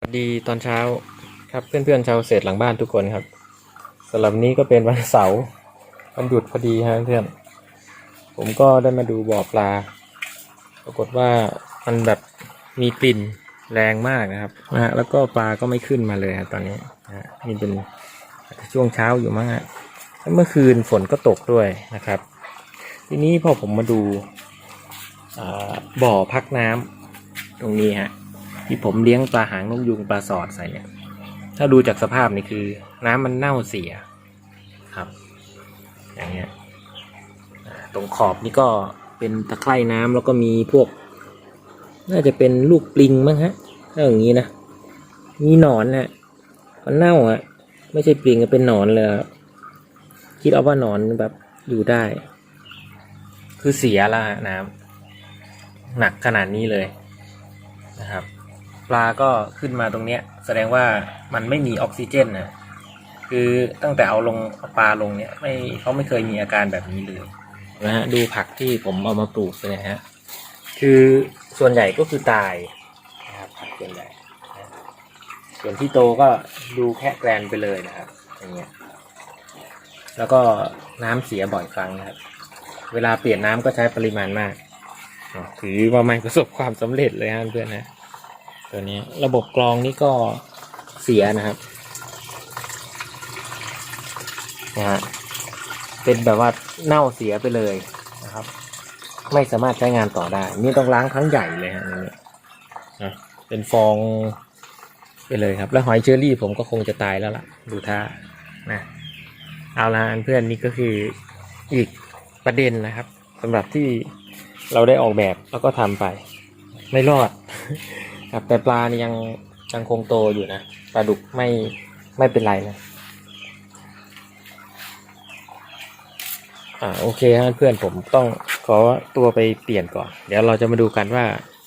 สวัสดีตอนเช้าครับเพื่อนๆชาวเกษตหลังบ้านทุกคนครับสำหรับนี้ก็เป็นวันเสาร์วันหยุดพอดีฮะเพื่อน ผมก็ได้มาดูบ่อปลา ปรากฏว่ามันแบบมีกลิ่นแรงมากนะครับนะฮะแล้วก็ปลาก็ไม่ขึ้นมาเลยครับตอนนี้นะฮะนี่เป็นช่วงเช้าอยู่มั้งฮะแล้วเมื่อคืนฝนก็ตกด้วยนะครับ ทีนี้พอผมมาดูาบ่อพักน้ำตรงนี้ฮะ ที่ผมเลี้ยงปลาหางนกยุงปลาสอดใส่เนี่ย ถ้าดูจากสภาพนี่คือ น้ำมันเน่าเสียครับ อย่างเงี้ยตรงขอบนี่ก็เป็นตะไคร่น้ำแล้วก็มีพวก น่าจะเป็นลูกปลิงมั้งฮะถ้าอย่างนี้นะมีหนอนนะมันเน่าอะ ไม่ใช่ปลิงอะเป็นหนอนเลยคิดเอาว่าหนอนแบบอยู่ได้ คือเสียละน้ำหนักขนาดนี้เลยนะครับ ปลาก็ขึ้นมาตรงเนี้ย แสดงว่ามันไม่มีออกซิเจนนะคือตั้งแต่เอาลงเอาปลาลงเนี่ยไม่เขาไม่เคยมีอาการแบบนี้เลยนะฮะดูผักที่ผมเอามาปลูกเลยนะฮะคือส่วนใหญ่ก็คือตายนะครับผักส่วนใหญ่ส่วนที่โตก็ดูแค่แกรนไปเลยนะครับอย่างเงี้ยแล้วก็น้ำเสียบ่อยครั้งนะครับ เวลาเปลี่ยนน้ำก็ใช้ปริมาณมากถือว่าไม่ประสบความสำเร็จเลยฮะเพื่อนนะ ตัวนี้ระบบกรองนี่ก็เสียนะครับนะฮะเป็นแบบว่าเน่าเสียไปเลยนะครับ ไม่สามารถใช้งานต่อได้ นี่ต้องล้างครั้งใหญ่เลยฮะนนี่นะเป็นฟองไปเลยครับ แล้วหอยเชอรี่ผมก็คงจะตายแล้วล่ะ ดูท่านะเอาละเพื่อนนี่ก็คืออีกประเด็นนะครับสำหรับที่เราได้ออกแบบแล้วก็ทำไป ไม่รอด ครับ แต่ปลานี่ยังยังคงโตอยู่นะปลาดุกไม่ไม่เป็นไรนะอ่าโอเคฮะเพื่อนผมต้องขอตัวไปเปลี่ยนก่อน เดี๋ยวเราจะมาดูกันว่า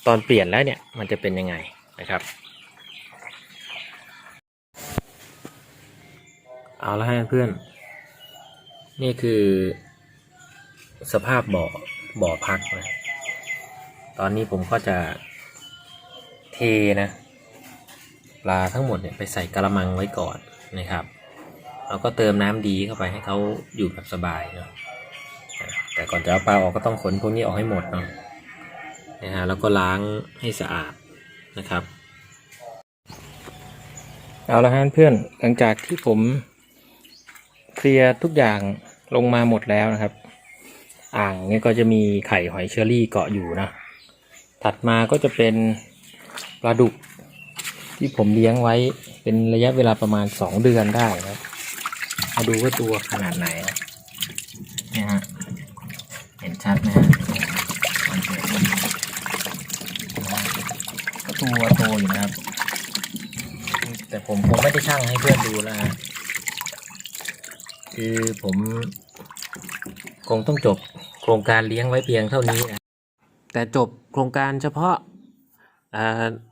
ตอนเปลี่ยนแล้วเนี่ยมันจะเป็นยังไงนะครับเอาละฮะเพื่อน นี่คือสภาพบ่อบ่อพักนะตอนนี้ผมก็จะ นะ ปลาทั้งหมดเนี่ยไปใส่กระมังไว้ก่อนนะครับแล้วก็เติมน้ำดีเข้าไปให้เขาอยู่แบบสบายเนาะแต่ก่อนจะเอาปลาออกก็ต้องขนพวกนี้ออกให้หมดเนาะนะฮะแล้วก็ล้างให้สะอาดนะครับ เอาละฮะเพื่อนหลังจากที่ผมเคลียร์ทุกอย่างลงมาหมดแล้วนะครับ อ่างเนี่ยก็จะมีไข่หอยเชอรี่เกาะอยู่นะ ถัดมาก็จะเป็น ปลาดุกที่ผมเลี้ยงไว้เป็นระยะเวลาประมาณสองเดือนได้ครับมาดูว่าตัวขนาดไหนนะเนี่ยฮะเห็นชัดนะฮะก็ตัวโตอยู่นะครับ แต่ผมคงไม่ได้ช่างให้เพื่อนดูแล้วฮะคือผมคงต้องจบโครงการเลี้ยงไว้เพียงเท่านี้นะแต่จบโครงการเฉพาะ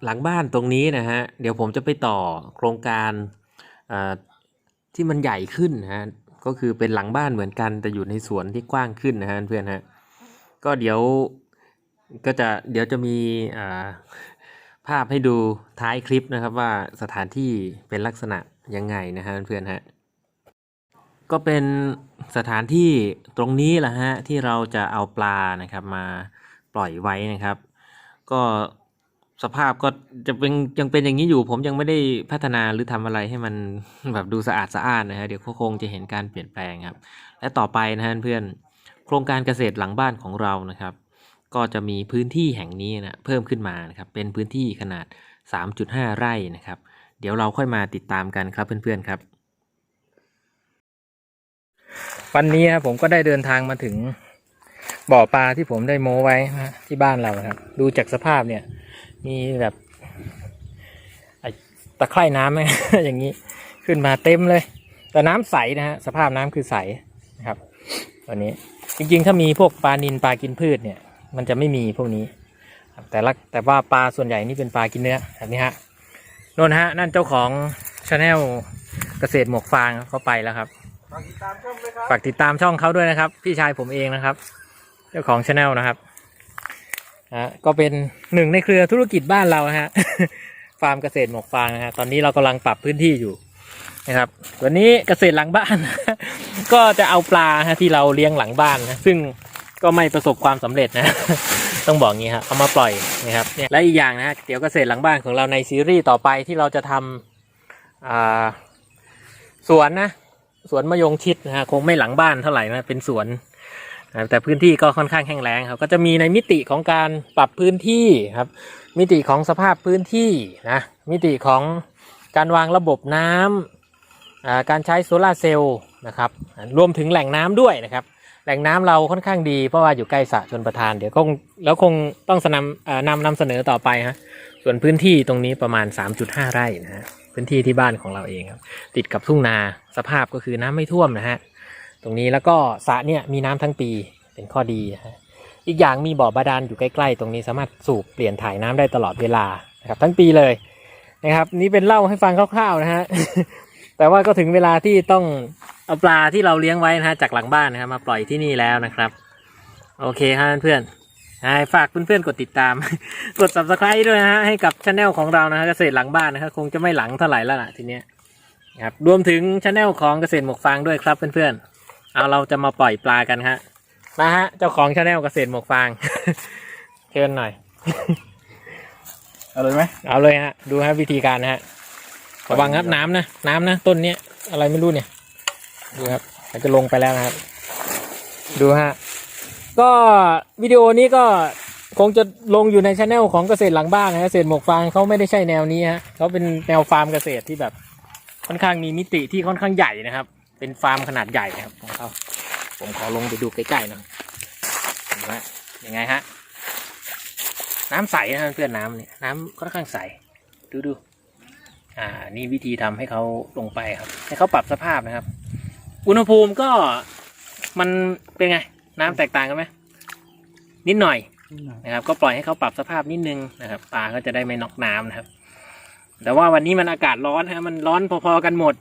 หลังบ้านตรงนี้นะฮะ เดี๋ยวผมจะไปต่อโครงการอ่าที่มันใหญ่ขึ้นนะฮะ ก็คือเป็นหลังบ้านเหมือนกันแต่อยู่ในสวนที่กว้างขึ้นนะฮะเพื่อนฮะ ก็เดี๋ยวก็จะเดี๋ยวจะมีอ่าภาพให้ดูท้ายคลิปนะครับว่าสถานที่เป็นลักษณะยังไงนะฮะเพื่อนฮะ ก็เป็นสถานที่ตรงนี้แหละฮะที่เราจะเอาปลานะครับมาปล่อยไว้นะครับ ก็ สภาพก็จะเป็นยังเป็นอย่างนี้อยู่ ผมยังไม่ได้พัฒนาหรือทำอะไรให้มันแบบดูสะอาดสะอ้านนะฮะเดี๋ยวก็คงจะเห็นการเปลี่ยนแปลงครับ และต่อไปนะฮะเพื่อนโครงการเกษตรหลังบ้านของเรานะครับ ก็จะมีพื้นที่แห่งนี้นะเพิ่มขึ้นมานะครับเป็นพื้นที่ขนาด 3.5 ไร่นะครับ เดี๋ยวเราค่อยมาติดตามกันครับเพื่อนๆครับ วันนี้ครับผมก็ได้เดินทางมาถึงบ่อปลาที่ผมได้โม้ไว้ที่บ้านเราครับ ดูจากสภาพเนี่ย มีแบบไอ้ตะไคร่น้ำไหมอย่างนี้ขึ้นมาเต็มเลย แต่น้ำใสนะฮะสภาพน้ำคือใสนะครับตัวนี้จริงๆ ถ้ามีพวกปลานินปลากินพืชเนี่ย มันจะไม่มีพวกนี้ครับแต่ละแต่ว่าปลาส่วนใหญ่นี่เป็นปลากินเนื้อแบบนี้ฮะโน่นฮะนั่นเจ้าของชาแนลเกษตรหมวกฟางเขาไปแล้วครับฝากติดตามช่องด้วยครับฝากติดตามช่องเขาด้วยนะครับ พี่ชายผมเองนะครับ เจ้าของช anel นะครับ ฮะก็เป็นหนึ่งในเครือธุรกิจบ้านเราฮะฟาร์มเกษตรหมวกฟางนะฮะตอนนี้เรากำลังปรับพื้นที่อยู่นะครับ วันนี้เกษตรหลังบ้าน ก็จะเอาปลาฮะที่เราเลี้ยงหลังบ้านนะซึ่งก็ไม่ประสบความสำเร็จนะต้องบอกงี้ครับเอามาปล่อยนะครับเนี่ยและอีกอย่างนะฮะเดี๋ยวเกษตรหลังบ้านของเราในซีรีส์ต่อไปที่เราจะทำอ่าสวนนะสวนมะยงชิดนะฮะคงไม่หลังบ้านเท่าไหร่นะเป็นสวน แต่พื้นที่ก็ค่อนข้างแห้งแล้งครับก็จะมีในมิติของการปรับพื้นที่ครับ มิติของสภาพพื้นที่นะมิติของการวางระบบน้ำอ่าการใช้โซลาร์เซลล์นะครับรวมถึงแหล่งน้ำด้วยนะครับ แหล่งน้ำเราค่อนข้างดีเพราะว่าอยู่ใกล้สระชนประทานเดี๋ยวคงแล้วคงต้องนำนำนำเสนอต่อไปฮะส่วนพื้นที่ตรงนี้ประมาณ 3.5 ไร่นะฮะพื้นที่ที่บ้านของเราเองครับ ติดกับทุ่งนาสภาพก็คือน้ำไม่ท่วมนะฮะ ตรงนี้แล้วก็สระเนี่ยมีน้ำทั้งปีเป็นข้อดีนะฮะอีกอย่างมีบ่อบาดาลอยู่ใกล้ๆ ตรงนี้สามารถสูบเปลี่ยนถ่ายน้ำได้ตลอดเวลานะครับ ทั้งปีเลยนะครับ นี่เป็นเล่าให้ฟังคร่าวๆนะฮะแต่ว่าก็ถึงเวลาที่ต้องเอาปลาที่เราเลี้ยงไว้นะฮะจากหลังบ้านนะครับมาปล่อยที่นี่แล้วนะครับ โอเคครับเพื่อนๆฝากเพื่อนๆกดติดตาม กด subscribe ด้วยนะฮะให้กับช anel ของเรานะฮะเกษตรหลังบ้านนะครับคงจะไม่หลังเท่าไหร่แล้วล่ะทีเนี้ยครับรวมถึงช anel ของเกษตรหมวกฟางด้วยครับเพื่อนๆ เอาเราจะมาปล่อยปลากันฮะมาฮะ เจ้าของชาแนลเกษตรหมวกฟาง เชิญหน่อย เอาเลยไหมเอาเลยฮะ ดูฮะวิธีการนะฮะระวังครับน้ำนะน้ำนะต้นเนี้ยอะไรไม่รู้เนี่ย ดูครับมันจะลงไปแล้วนะครับ ดูฮะ ก็วิดีโอนี้ก็คงจะลงอยู่ในช anel ของเกษตรหลังบ้านนะฮะเกษตรหมวกฟางเขาไม่ได้ใช่แนวนี้ฮะเขาเป็นแนวฟาร์มเกษตรที่แบบ ค่อนข้างมีมิติที่ค่อนข้างใหญ่นะครับ เป็นฟาร์มขนาดใหญ่นะครับของเขาผมขอลงไปดูใกล้ๆหน่อยเห็นไหมยังไงฮะ น้ำใสนะเพื่อนน้ำเนี่ยน้ำค่อนข้างใส ดูดูอ่า นี่วิธีทำให้เขาลงไปครับ ให้เขาปรับสภาพนะครับ อุณหภูมิก็มันเป็นไง น้ำแตกต่างกันไหมนิดหน่อยนะครับ ก็ปล่อยให้เขาปรับสภาพนิดนึงนะครับปลาก็จะได้ไม่น็อกน้ำนะครับ แต่ว่าวันนี้มันอากาศร้อนฮะมันร้อนพอๆกันหมด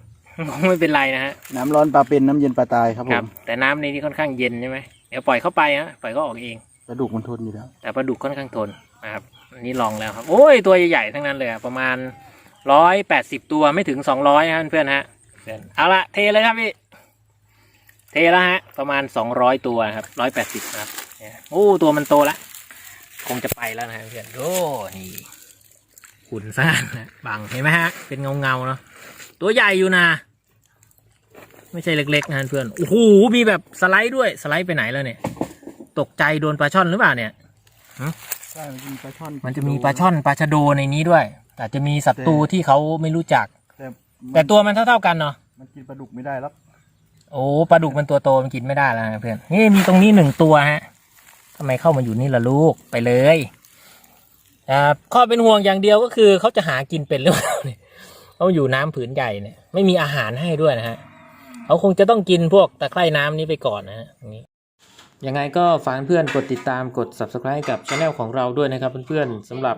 ไม่เป็นไรนะฮะน้ำร้อนปลาเป็นน้ำเย็นปลาตายครับผครับ มแต่น้ำในนี้ค่อนข้างเย็นใช่ไหมเดี๋ยวปล่อยเข้าไปฮะปล่อยเขาออกเอง กระดูกมันทนอยู่แล้ว แต่ปลาดุกค่อนข้างทนนะครับอันนี้ลองแล้วครับ โอ้ยตัวใหญ่ๆทั้งนั้นเลยอะประมาณร้อยแปดสิบตัวไม่ถึงสองร้อยฮะเพื่อนๆฮะเพื่อนเอาละเทเลยครับพี่เทแล้วฮะ ประมาณสองร้อยตัวครับร้อยแปดสิบนะครับเนี่ยโอ้ตัวมันโตละคงจะไปแล้วนะฮะเพื่อนโอ้นี่ขุนซ่านนะบังเห็นไหมฮะ เป็นเงาๆเนาะตัวใหญ่อยู่นะ ไม่ใช่เล็กๆนะเพื่อนโอ้โหมีแบบสไลด์ด้วยสไลด์ไปไหนแล้วเนี่ย ตกใจโดนปลาช่อนหรือเปล่าเนี่ยใช่มันจะมีปลาช่อนมันจะมีปลาช่อนปลาชะโดในนี้ด้วยแต่จะมีศัตรูที่เขาไม่รู้จัก แต่แต่ตัวมันเท่าๆกันเนาะมันกินปลาดุกไม่ได้แล้วโอ้ปลาดุกมันตัวโตมันกินไม่ได้แล้วนะเพื่อนนี่มีตรงนี้หนึ่งตัวฮะทำไมเข้ามาอยู่นี่ล่ะลูกไปเลยอ่าข้อเป็นห่วงอย่างเดียวก็คือเขาจะหากินเป็นหรือเปล่าเนี่ยเขาอยู่น้ำผืนใหญ่เนี่ยไม่มีอาหารให้ด้วยนะฮะ เขาคงจะต้องกินพวกตะไคร่น้ำนี้ไปก่อนนะฮะตรงนี้ยังไงก็ฝากเพื่อนกดติดตามกด subscribe กับช anel ของเราด้วยนะครับเพื่อนๆสำหรับ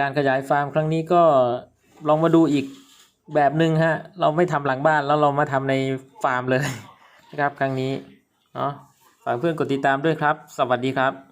การขยายฟาร์มครั้งนี้ก็ลองมาดูอีกแบบหนึ่งฮะ เราไม่ทำหลังบ้านแล้วเรามาทำในฟาร์มเลยนะครับครั้งนี้เนาะฝากเพื่อนกดติดตามด้วยครับ สวัสดีครับ